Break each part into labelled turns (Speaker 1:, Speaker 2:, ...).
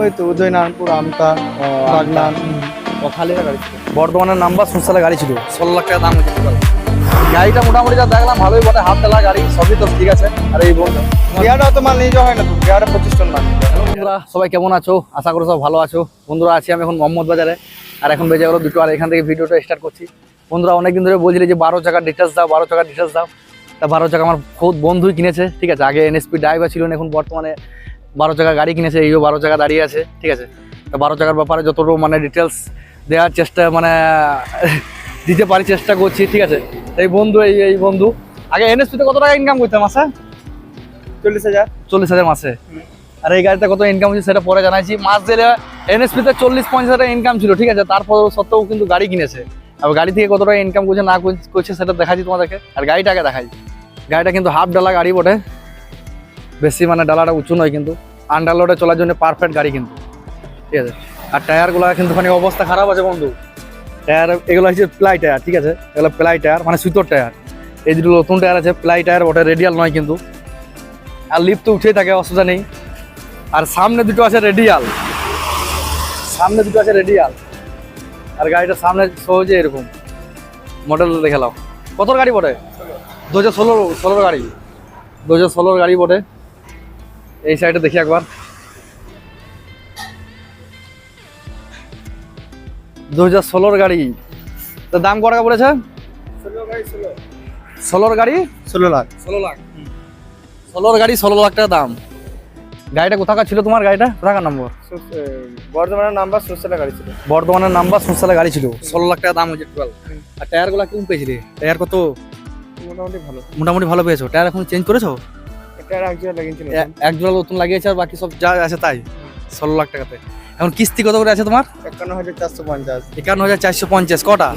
Speaker 1: ওই তো উদয়নারায়ণপুর আমতা বাগনান
Speaker 2: খালি গাড়ি ছিল। বর্ধমানের নাম্বার সুসালে গাড়ি ছিল। ষোলো লাখ টাকা দাম হয়েছে গাড়িটা মোটামুটি যা দেখলাম ভালোই বটে। হাফ তেলা গাড়ি সবই তো ঠিক আছে। আর এই বন্ধু
Speaker 1: অত মাল নিয়ে হয় না তো? বিহারে পঁচিশ টন মাল
Speaker 2: বন্ধুরা সবাই কেমন আছো? আশা করি সব ভালো আছো। বন্ধুরা আছি আমি এখন মোহাম্মদ বাজারে। আর এখন বেজে গেলো দুটো। আর এখান থেকে ভিডিওটা স্টার্ট করছি। বন্ধুরা অনেকদিন ধরে বলছিলে যে বারো টাকার ডিটেলস দাও বারো টাকার ডিটেলস দাও। তা বারো টাকা আমার খুব বন্ধুই কিনেছে। ঠিক আছে আগে এনএসপি ড্রাইভার ছিল না, এখন বর্তমানে বারো টাকা গাড়ি কিনেছে এইও বারো টাকা দাঁড়িয়ে আছে ঠিক আছে? তা বারো টাকার ব্যাপারে যতটুকু মানে ডিটেলস দেওয়ার চেষ্টা মানে দিতে পারি চেষ্টা করছি ঠিক আছে? এই বন্ধু এই এই বন্ধু। আগে এনএসপিতে কত টাকা ইনকাম করতাম মাসে
Speaker 1: চল্লিশ হাজার।
Speaker 2: চল্লিশ হাজার মাসে। আর এই গাড়িতে কত ইনকাম হচ্ছে সেটা পরে জানাইছি। মাস দিলে এনএসপিতে চল্লিশ পঞ্চাশ হাজার ইনকাম ছিল ঠিক আছে? তারপর সত্ত্বেও কিন্তু গাড়ি কিনেছে। আর গাড়ি থেকে কত টাকা ইনকাম করছে না করছে- করছে সেটা দেখাচ্ছি তোমাদেরকে। আর গাড়িটাকে দেখাই। গাড়িটা কিন্তু হাফ ডালা গাড়ি বটে। বেশি মানে ডালাটা উঁচু নয় কিন্তু। আন্ডারলোডে চলার জন্য পারফেক্ট গাড়ি কিন্তু। ঠিক আছে? আর টায়ারগুলো কিন্তু মানে অবস্থা খারাপ আছে বন্ধু। টায়ার, এগুলো হচ্ছে প্লাই টায়ার, ঠিক আছে? এগুলো প্লাই টায়ার মানে সুতোর টায়ার। এই দুটো নতুন টায়ার আছে, প্লাই টায়ার, ওটা রেডিয়াল নয় কিন্তু। আর লিফট তো উঠেই থাকে, অসুবিধা নেই। আর সামনে দুটো আছে রেডিয়াল সামনে দুটো আছে রেডিয়াল আর গাড়িটা সামনে সহজে এরকম। মডেল দেখে নাও। কত গাড়ি বটে? দু হাজার ষোলো, ষোলোর গাড়ি। দু হাজার ষোলোর গাড়ি বটে। এই সাইডে দেখি একবার। দু হাজার ষোলোর গাড়ি। তো দাম কত টাকা পড়েছে ষোলোর গাড়ি
Speaker 1: ষোলো লাখ।
Speaker 2: ষোলো লাখ। ষোলোর গাড়ি ষোলো লাখ টাকা দাম। গাড়িটা কোথাকার ছিল তোমার গাড়িটা? কোথাকার নম্বর
Speaker 1: বর্ধমানের নাম্বার সোশ্যাল গাড়ি ছিল।
Speaker 2: বর্ধমানের নাম্বার সুসালে গাড়ি ছিল। ষোলো লাখ টাকা দাম হয়েছে টোটাল আর টায়ারগুলো কেমন পেয়েছিলে? টায়ার কত?
Speaker 1: মোটামুটি ভালো।
Speaker 2: মোটামুটি ভালো পেয়েছ। টায়ার এখন চেঞ্জ করেছ? এক জোড়া নতুন লাগিয়েছে আর বাকি সব যা আছে তাই ষোলো লাখ টাকাতে। এখন কিস্তি কত করে আছে তোমার?
Speaker 1: একান্ন হাজার চারশো পঞ্চাশ।
Speaker 2: একান্ন হাজার চারশো পঞ্চাশ কটা?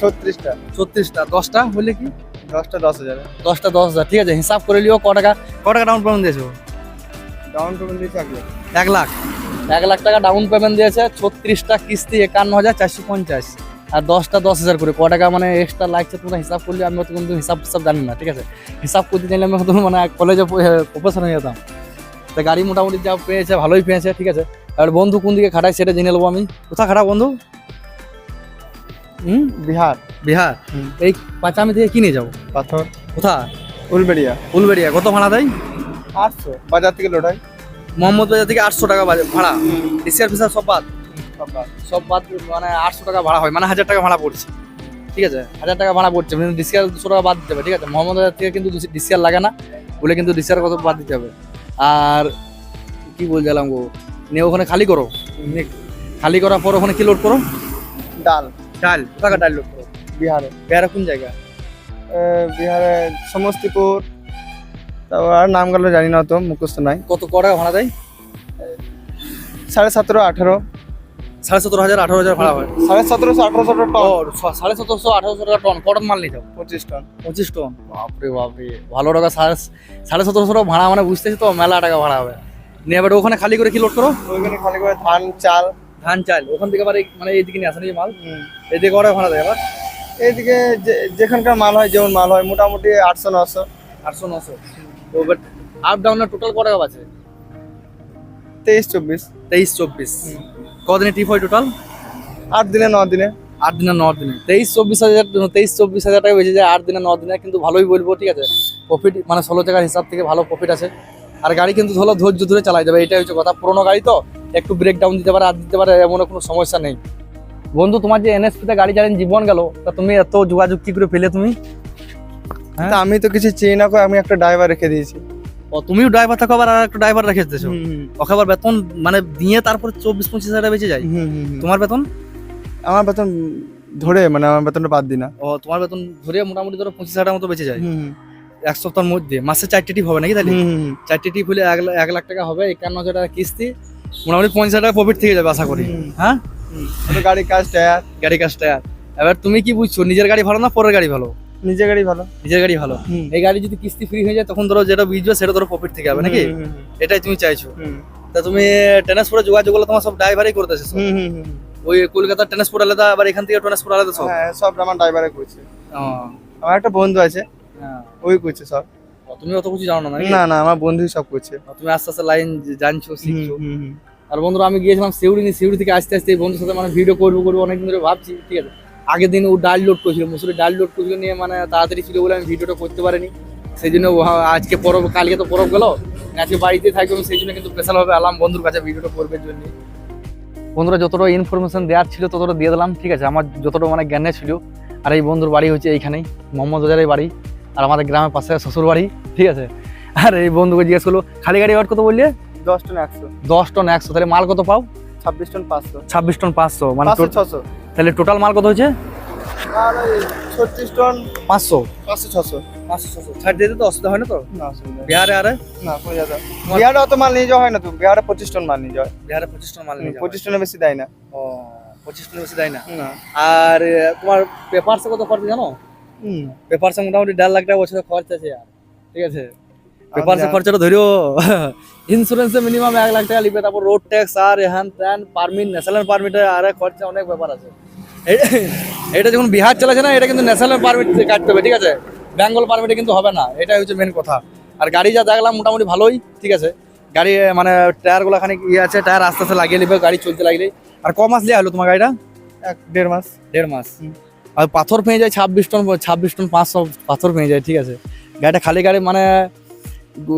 Speaker 1: ছত্রিশটা।
Speaker 2: ছত্রিশটা। দশটা বললে কি?
Speaker 1: দশটা দশ হাজার।
Speaker 2: দশটা দশ হাজার ঠিক আছে হিসাব করে লিও ক টাকা ক টাকা ডাউন পেমেন্ট দিয়েছ?
Speaker 1: ডাউন পেমেন্ট দিয়েছে এক লাখ।
Speaker 2: এক লাখ। এক লাখ টাকা ডাউন পেমেন্ট দিয়েছে ছত্রিশটা কিস্তি একান্ন হাজার চারশো পঞ্চাশ। আর দশটা দশ হাজার করে। ক টাকা মানে এক্সট্রা লাগছে তোমরা হিসাব করলে আমি অত কিন্তু হিসাব হিসাব জানি না ঠিক আছে? হিসাব করতে চাইলে আমি মানে কলেজে প্রফেসর হয়ে যেতাম। তা গাড়ি মোটামুটি যা পেয়েছে ভালোই পেয়েছে ঠিক আছে? আর বন্ধু কোন দিকে খাটায় সেটা জেনে নেব আমি। কোথা খাটা বন্ধু? হুম?
Speaker 1: বিহার।
Speaker 2: বিহার? এই পাঁচামি থেকে কিনে যাব?
Speaker 1: পাথর।
Speaker 2: কোথা
Speaker 1: উলবেড়িয়া।
Speaker 2: উলবেড়িয়া। কত ভাড়া দেয়?
Speaker 1: আটশো। বাজার থেকে লোটাই।
Speaker 2: মোহাম্মদ বাজার থেকে আটশো টাকা ভাড়া। ডিসিআর ফিসার সব বাদ। সব বাদ মানে আটশো টাকা ভাড়া হয় মানে হাজার টাকা ভাড়া পড়ছে। ঠিক আছে? হাজার টাকা ভাড়া পড়ছে মানে ডিসিআর দুশো টাকা বাদ দিতে হবে ঠিক আছে? মোহাম্মদ থেকে কিন্তু ডিসিআর লাগে না বলে কিন্তু ডিসিআর কত বাদ দিতে হবে। আর কি বলছিলাম গো? নিয়ে ওখানে খালি করো। খালি করার পর ওখানে কি লোড করো?
Speaker 1: ডাল।
Speaker 2: ডাল টাকা ডাল লোড করো?
Speaker 1: বিহারে।
Speaker 2: বেড়া কোন জায়গা?
Speaker 1: বিহারে সমস্তিপুর তারপর আর নামগুলো জানি না তো মুখস্থ নাই।
Speaker 2: কত ক টাকা ভাড়া দেয়?
Speaker 1: সাড়ে সতেরো আঠেরো।
Speaker 2: সাড়ে সতেরো হাজার আঠারো হাজার ভাড়া হয়।
Speaker 1: সাড়ে সতেরোশো আঠারোশো টন?
Speaker 2: সাড়ে সতেরোশো আঠারোশো টাকা টন কটন মাল নিতে
Speaker 1: পঁচিশ টন।
Speaker 2: পঁচিশ টন? বাপরে বাপরে। ভালো টাকা সাড়ে সাড়ে সতেরোশো টাকা ভাড়া মানে বুঝতেছি তো মেলা টাকা ভাড়া হবে। নিয়ে এবার ওখানে খালি করে কি লোড করো?
Speaker 1: ওইখানে খালি করে ধান চাল।
Speaker 2: ধান চাল। ওখান থেকে আবার এই- মানে এইদিকে নিয়ে আসেন এই মাল? এদিকে ওরা ভাড়া দেয় আবার?
Speaker 1: এইদিকে যেখানকার মাল হয় যেমন মাল হয় মোটামুটি আটশো নশো।
Speaker 2: আটশো নশো। তো বাট আপ ডাউনের টোটাল ক টাকা আছে
Speaker 1: তেইশ চব্বিশ।
Speaker 2: তেইশ চব্বিশ। কদিনে ট্রিপ হয় টোটাল
Speaker 1: আট দিনে ন দিনে।
Speaker 2: আট দিনে ন দিনে। তেইশ চব্বিশ হাজার তেইশ চব্বিশ হাজার টাকা বেঁচে যায় আট দিনে ন দিনে কিন্তু ভালোই বলব ঠিক আছে? প্রফিট মানে ষোলো টাকার হিসাব থেকে ভালো প্রফিট আছে। আর গাড়ি কিন্তু ধরো ধৈর্য ধরে চালাই যাবে এটাই হচ্ছে কথা। পুরোনো গাড়ি তো একটু ব্রেক ডাউন দিতে পারে আর দিতে পারে এমন কোনো সমস্যা নেই। বন্ধু তোমার যে এনএসপিতে গাড়ি চালিয়ে জীবন গেল তা তুমি এত যোগাযোগ কি করে পেলে তুমি? হ্যাঁ?
Speaker 1: আমি তো কিছু চিনি না করে আমি একটা ড্রাইভার রেখে দিয়েছি।
Speaker 2: ও তুমিও ড্রাইভার থাকো আবার আর একটা ড্রাইভার রেখে দিতেছো ওকে আবার বেতন মানে দিয়ে তারপর চব্বিশ পঁচিশ হাজার বেঁচে যায়। তোমার বেতন?
Speaker 1: আমার বেতন ধরে মানে আমার বেতনটা বাদ দিই না।
Speaker 2: ও তোমার বেতন ধরে মোটামুটি ধরো পঁচিশ হাজার মতো বেঁচে যায়। এক সপ্তাহের মধ্যে। মাসে চারটে টিপ হবে নাকি তাহলে। চারটে টিপ হলে এক লাখ- টাকা হবে একান্ন হাজার টাকা কিস্তি মোটামুটি পঞ্চাশ হাজার টাকা প্রফিট থেকে যাবে আশা করি। হ্যাঁ?
Speaker 1: গাড়ির কাজ টায়ার
Speaker 2: গাড়ি কাজটা এবার তুমি কি বুঝছ নিজের গাড়ি ভালো না পরের গাড়ি ভালো?
Speaker 1: নিজে গাড়ি ভালো।
Speaker 2: নিজের গাড়ি ভালো। এই গাড়ি যদি কিস্তি ফ্রি হয়ে যায় তখন ধরো যেটা বুঝবে সেটা ধরো প্রফিট থেকে যাবে নাকি। এটাই তুমি চাইছো। তা তুমি ট্রান্সপোর্টে যোগাযোগ করলে তোমার সব ড্রাইভারই করতেছে। ওই কলকাতার ট্রান্সপোর্ট আলাদা আবার এখান থেকে ট্রান্সপোর্ট আলাদা সব?
Speaker 1: হ্যাঁ সব আমার ড্রাইভারে করছে। আমার একটা বন্ধু আছে
Speaker 2: হ্যাঁ।
Speaker 1: ওই করছে সব।
Speaker 2: তুমি অত কিছু জানো না
Speaker 1: না না আমার বন্ধুই সব করছে।
Speaker 2: তুমি আস্তে আস্তে লাইন জানছো শিখছো। আর বন্ধুরা আমি গিয়েছিলাম সিউড়ি সিউড়ি থেকে আস্তে আস্তে এই বন্ধুর সাথে মানে ভিডিও করব করব অনেকদিন ধরে ভাবছি ঠিক আছে? আগের দিন ও ডাল লোড করেছিল মুসুরি ডাল লোড করেছিল নিয়ে মানে তাড়াতাড়ি ছিল বলে আমি ভিডিওটা করতে পারিনি। সেই জন্য আজকে পরব কালকে তো পরব গেল। আজকে বাড়িতে থাকবে আমি সেই জন্য কিন্তু স্পেশালভাবে আলাম বন্ধুর কাছে ভিডিওটা করবে জন্য। বন্ধুরা যতটা ইনফরমেশন দেওয়ার ছিল ততটা দিয়ে দিলাম ঠিক আছে? আমার যতটা মানে জ্ঞানে ছিল আর এই বন্ধুর বাড়ি হচ্ছে এইখানেই মোহাম্মদ বাজারের বাড়ি আর আমাদের গ্রামের পাশে শ্বশুর বাড়ি ঠিক আছে? আর এই বন্ধুকে জিজ্ঞেস করল খালি গাড়ি ওয়াট কত বললে?
Speaker 1: দশ টন একশো।
Speaker 2: দশ টন একশো তাহলে মাল কত পাও?
Speaker 1: ছাব্বিশ টন পাঁচশো।
Speaker 2: ছাব্বিশ টন পাঁচশো মানে
Speaker 1: ছশো।
Speaker 2: তাহলে টোটাল মাল কত
Speaker 1: ওই ছত্রিশ টন
Speaker 2: পাঁচশো।
Speaker 1: পাঁচশো ছশো।
Speaker 2: পাঁচশো ছশো। ছাড় দিতে তো অসুবিধা হয় না তো?
Speaker 1: না
Speaker 2: বিহারে আরে?
Speaker 1: না কোনো যাবে। বিহারে অত মাল নিয়ে যাওয়া হয় না তো? বিহারে পঁচিশ টন মাল নিয়ে যাওয়া হয়।
Speaker 2: বিহারে পঁচিশ টন মাল নিয়ে
Speaker 1: পঁচিশ টনের বেশি দেয় না।
Speaker 2: ও পঁচিশ টন বেশি দেয় না? আর তোমার পেপারসে কত খরচ জানো? পেপারসে মোটামুটি দেড় লাখ টাকা বছরে খরচ আছে আর। ঠিক আছে? পেপারসে
Speaker 1: যা-
Speaker 2: খরচাটা ধরিও। ইন্স্যুরেন্সে মিনিমাম এক লাখ টাকা লিখবে তারপর রোড ট্যাক্স আর হ্যান ত্যান পারমিট ন্যাশনাল পারমিটে আর খরচা অনেক ব্যাপার আছে। এটা যখন বিহার চলেছে না এটা কিন্তু ন্যাশনাল পারমিট কাটতে হবে ঠিক আছে? বেঙ্গল পারমিটে কিন্তু হবে না এটাই হচ্ছে মেন কথা। আর গাড়ি যা দেখলাম মোটামুটি ভালোই ঠিক আছে? গাড়ি মানে টায়ারগুলো খানিক ইয়ে আছে টায়ার আস্তে আস্তে লাগিয়ে নেবে গাড়ি চলতে লাগলেই আর ক মাস লিয়া হলো তোমার গাড়িটা?
Speaker 1: এক দেড় মাস।
Speaker 2: দেড় মাস। আর পাথর পেয়ে যায় ছাব্বিশ টন ছাব্বিশ টন পাঁচশো পাথর পেয়ে যায় ঠিক আছে? গাড়িটা খালি গাড়ি মানে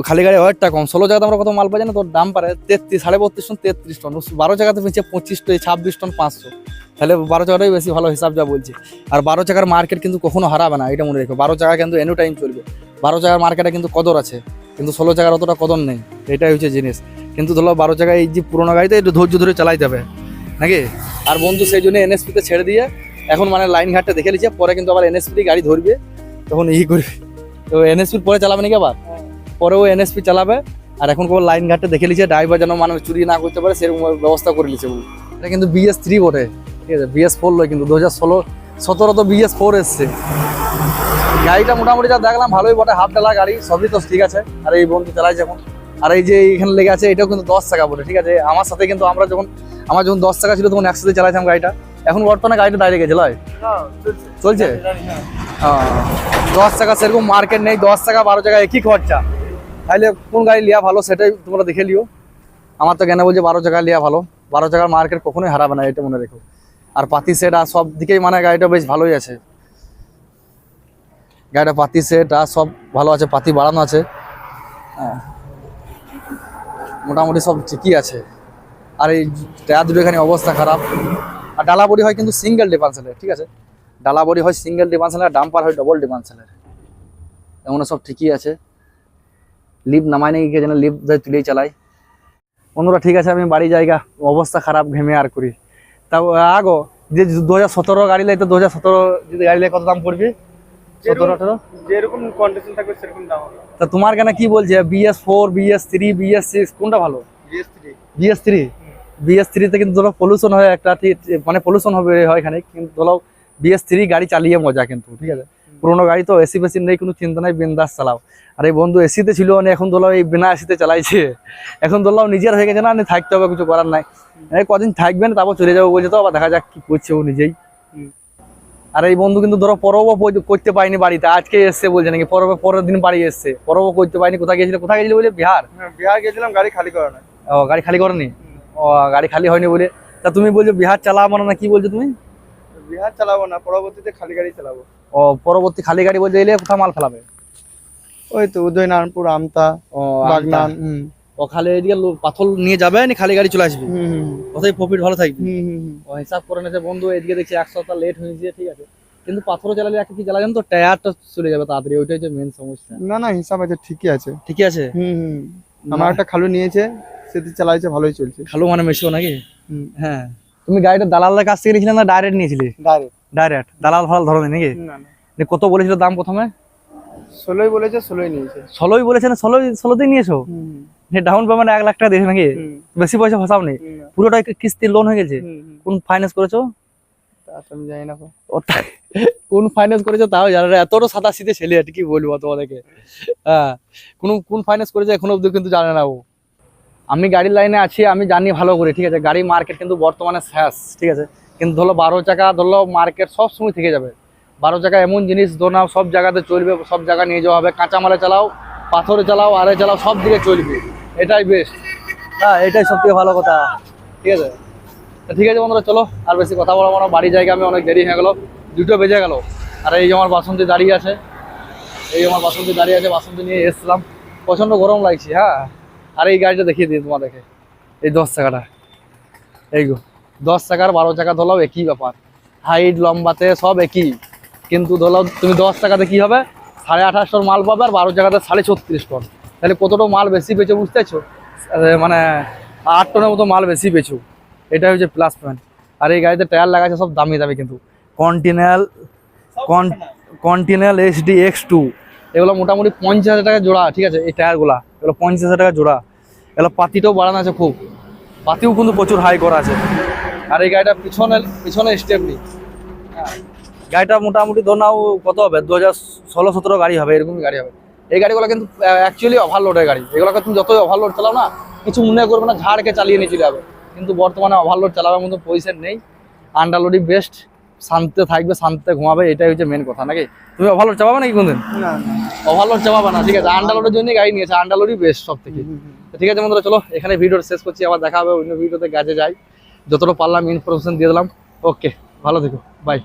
Speaker 2: খালি গাড়ি ওয়েটটা কম ষোলো জায়গাতে আমরা কত মাল পাই না তোর দাম পারে তেত্রিশ, সাড়ে বত্রিশ টন, তেত্রিশ টন। বারো জায়গাতে পেয়েছে পঁচিশ টন, ছাব্বিশ টন, পাঁচশো। তাহলে বারো চাকাটাই বেশি, ভালো হিসাব যা বলছি। আর বারো চাকার মার্কেট কিন্তু কখনো হারাবে না, এটা মনে রেখো। বারো চাকা কিন্তু এনি টাইম চলবে। বারো চাকার মার্কেটে কিন্তু কদর আছে। কিন্তু ষোলো চাকার অতটা কদর নেই। এটাই হচ্ছে জিনিস। কিন্তু ধরো বারো চাকায় এই যে পুরোনো গাড়িতে একটু ধৈর্য ধরে চালাইতে হবে, নাকি? আর বন্ধু সেই জন্য এনএসপিতে ছেড়ে দিয়ে এখন মানে লাইন ঘাটটা দেখে নিচ্ছে। পরে কিন্তু আবার এনএসপি গাড়ি ধরবে, তখন ই করবে। তো এনএসপির পরে চালাবে নাকি আবার? পরে ও এনএসপি চালাবে। আর এখন কোনো লাইন ঘাটটা দেখে নিচ্ছে ড্রাইভার যেন মানুষ চুরি না করতে পারে সেরকম ব্যবস্থা করে নিচ্ছে এটা কিন্তু বিএস থ্রি বটে ঠিক আছে? বিএস ফোর লয় কিন্তু দু হাজার ষোলো সতেরো তো বিএস ফোর এসছে। গাড়িটা মোটামুটি যা দেখলাম ভালোই বটে হাফ ডালা গাড়ি সবই তো ঠিক আছে। আর এই বন্ধু চালাইছে এখন। আর এই যে এখানে লেগে আছে এটাও কিন্তু দশ টাকা বলে ঠিক আছে? আমার সাথে কিন্তু আমরা যখন আমার যখন দশ টাকা ছিল তখন একসাথে চালাইছিলাম গাড়িটা। এখন বর্তমানে গাড়িটা দাঁড়িয়ে গেছে লয়? চলছে? হ্যাঁ। দশ টাকা সেরকম মার্কেট নেই দশ টাকা বারো টাকা একই খরচা। তাহলে কোন গাড়ি লিয়া ভালো সেটাই তোমরা দেখে লিও। আমার তো কেন বলছে বারো টাকা লিয়া ভালো। বারো টাকার মার্কেট কখনোই হারাবে না, এটা মনে রেখো। আর পাতি সেট আর সব দিকেই মানে গাড়িটা বেশ ভালোই আছে। গাড়িটা পাতি সেট আর সব ভালো আছে, পাতি বাড়ানো আছে। হ্যাঁ। মোটামুটি সব ঠিকই আছে। আর এই টায়ার দুটো এখানে অবস্থা খারাপ। আর ডালা বডি হয় কিন্তু সিঙ্গেল ডিপান্সেলের ঠিক আছে? ডালা বডি হয় সিঙ্গেল ডিপান্সেলের ডাম্পার হয় ডবল ডিপান্সেলের এমন সব ঠিকই আছে। লিপ নামায় নাকি কে যেন লিপ ধরে তুলেই চালাই বন্ধুরা ঠিক আছে আমি বাড়ি জায়গা অবস্থা খারাপ ঘেমে আর করি। তাও আগো যে দু হাজার সতেরো গাড়ি লাই তো দু হাজার সতেরো যদি গাড়ি লাই কত দাম পড়বে? সতেরো আঠেরো?
Speaker 1: যেরকম কন্ডিশন থাকবে সেরকম দাম হবে।
Speaker 2: তা তোমার কেন কি বলছে? BS four BS three BS six কোনটা ভালো?
Speaker 1: থ্রি
Speaker 2: বিএস থ্রি বিএস থ্রিতে কিন্তু ধরো পলিউশন হয় একটা মানে পলিউশন হবে হয় এখানে কিন্তু ধরো বিএস থ্রি গাড়ি চালিয়ে মজা কিন্তু ঠিক আছে? পুরোনো গাড়ি তো এসি ফেসি নেই কোনো চিন্তা নাই বিন্দাস চালাও। আর এই বন্ধু এসিতে ছিল মানে এখন ধরো এই বিনা এসিতে চালাইছে। এখন ধরলাম নিজের হয়ে গেছে না নি থাকতে হবে কিছু করার নাই। কদিন থাকবেন তারপর চলে যাব বলছে তো আবার দেখা যাক কি করছে ও নিজেই। আর এই বন্ধু কিন্তু ধরো পরবও পর্য- করতে পারিনি বাড়িতে আজকে এসছে বলছে নাকি পরব পরের দিন বাড়ি এসছে। পরবও করতে পারিনি কোথায় গেছিল কোথায় গেছিল বলে? বিহার?
Speaker 1: হ্যাঁ বিহার গেছিলাম গাড়ি খালি করা না
Speaker 2: ও গাড়ি খালি করেনি? ও গাড়ি খালি হয়নি বলে। তা তুমি বলছো বিহার চালাবো না কি বলছো তুমি?
Speaker 1: বিহার চালাবো না পরবর্তীতে খালি গাড়ি চালাবো।
Speaker 2: ও পরবর্তী খালি গাড়ি বলতে এলে কোথায় মাল ফেলাবে?
Speaker 1: ওই তো উদয়নারায়ণপুর আমতা
Speaker 2: ও
Speaker 1: বাগনান
Speaker 2: ও খালি এদিকে পাথর নিয়ে যাবে না খালি গাড়ি চলে আসবে?
Speaker 1: হুম
Speaker 2: প্রফিট ভালো থাকবে। ও হিসাব করে নিয়েছে বন্ধু এদিকে দেখছি এক সপ্তাহ লেট হয়েছে ঠিক আছে। কিন্তু পাথরও চালালে একটা কি জ্বালা তো? টায়ারটা চলে যাবে তাড়াতাড়ি ওইটাই হচ্ছে মেন সমস্যা।
Speaker 1: না না হিসাব আছে ঠিকই আছে।
Speaker 2: ঠিকই আছে?
Speaker 1: হুম আমার একটা খালু নিয়েছে সেটি চালাইছে ভালোই চলছে।
Speaker 2: খালো মানে মেশিও নাকি? হ্যাঁ। তুমি গাড়িটা দালালের কাছ থেকে নিয়েছিলে না ডাইরেক্ট নিয়েছিলে?
Speaker 1: ডাইরেক্ট
Speaker 2: ডাইরেক্ট দালাল ফালাল ধরো নাকি?
Speaker 1: না
Speaker 2: কত বলেছিল দাম প্রথমে?
Speaker 1: ষোলোই বলেছে ষোলোই নিয়েছে।
Speaker 2: ষোলোই বলেছে না ষোলোই ষোলোতেই নিয়েছো? ডাউন পেমেন্ট এক লাখ টাকা দিয়েছে নাকি? বেশি পয়সা ফসাও নেই।
Speaker 1: হুম।
Speaker 2: পুরোটাই কিস্তির লোন হয়ে গেছে। কোন ফাইন্যান্স করেছ?
Speaker 1: আমি জানি না
Speaker 2: কোন ফাইন্যান্স করেছ তাও জানো না। এতটা সাদা শীতে ছেলে আর কি বলব তোমাদেরকে? হ্যাঁ। কোন কোন ফাইন্যান্স করেছে এখনও অব্দি কিন্তু জানে না ও। আমি গাড়ির লাইনে আছি আমি জানি ভালো করে ঠিক আছে? গাড়ি মার্কেট কিন্তু বর্তমানে শেষ ঠিক আছে? কিন্তু ধরো বারো চাকা ধরো মার্কেট সব সময় থেকে যাবে। বারো চাকা এমন জিনিস দোনাও সব জায়গাতে চলবে সব জায়গা নিয়ে যাওয়া হবে। কাঁচামালে চালাও পাথরে চালাও আরে চালাও সব দিকে চলবে। এটাই বেস্ট হ্যাঁ এটাই সব থেকে ভালো কথা। ঠিক আছে? ঠিক আছে বন্ধুরা চলো আর বেশি কথা বলব না। বাড়ি জায়গা আমি অনেক দেরি হয়ে গেলো। দুটো বেজে গেল। আর এই যে আমার বাসন্তী দাঁড়িয়ে আছে এই যে আমার বাসন্তী দাঁড়িয়ে আছে বাসন্তী নিয়ে এসছিলাম। প্রচণ্ড গরম লাগছে হ্যাঁ? আর এই গাড়িটা দেখিয়ে দিই তোমাদেরকে। এই দশ টাকাটা এই গো, দশ চাকার বারো চাকা ধরলাও একই ব্যাপার। হাইট, লম্বাতে সব একই। কিন্তু ধরলাও তুমি দশ টাকাতে কি হবে? সাড়ে আঠাশ মাল পাবে আর বারো টাকাতে সাড়ে ছত্রিশ টন। তাহলে কতটা মাল বেশি পেয়েছ বুঝতে পারছ? মানে আট টনের মতো মাল বেশি পেয়েছ। এটাই হচ্ছে প্লাস পয়েন্ট আর এই গাড়িতে টায়ার লাগাচ্ছে সব দামি দামি কিন্তু। Continental Continental HD X two এগুলো মোটামুটি পঞ্চাশ হাজার টাকা জোড়া, ঠিক আছে? এই টায়ারগুলা, এগুলো পঞ্চাশ হাজার টাকা জোড়া। এগুলো পাতিটাও বাড়ানো আছে খুব। পাতিও কিন্তু প্রচুর হাই করা আছে। আর এই গাড়িটা পিছনে পিছনে স্টেপ নেই। হ্যাঁ। গাড়িটা মোটামুটি ধর নাও কত হবে? দু হাজার ষোলো সতেরো গাড়ি হবে, এরকমই গাড়ি হবে। এই গাড়িগুলো কিন্তু অ্যাকচুয়ালি ওভারলোডের গাড়ি। এগুলোকে তুমি যতই ওভারলোড চালাও না, কিছু মনে করবে না, ঝাড়কে চালিয়ে নিয়ে চলে যাবে। কিন্তু বর্তমানে ওভারলোড চালাবার মতো পজিশন নেই। আন্ডারলোডই বেস্ট শান্তিতে থাকবে শান্তিতে ঘুমাবে এটাই হচ্ছে মেন কথা নাকি? তুমি ওভারলোড চাপাবে নাকি কোনদিন? ওভারলোড চাপাবে না ঠিক আছে। আন্ডালোডের জন্য গাড়ি নিয়েছে আন্ডালোডই বেস্ট সব থেকে ঠিক আছে বন্ধুরা চলো এখানে ভিডিও শেষ করছি আবার দেখা হবে অন্য ভিডিওতে গাছে যাই। যতটা পারলাম ইনফরমেশন দিয়ে দিলাম। ওকে ভালো থেকো বাই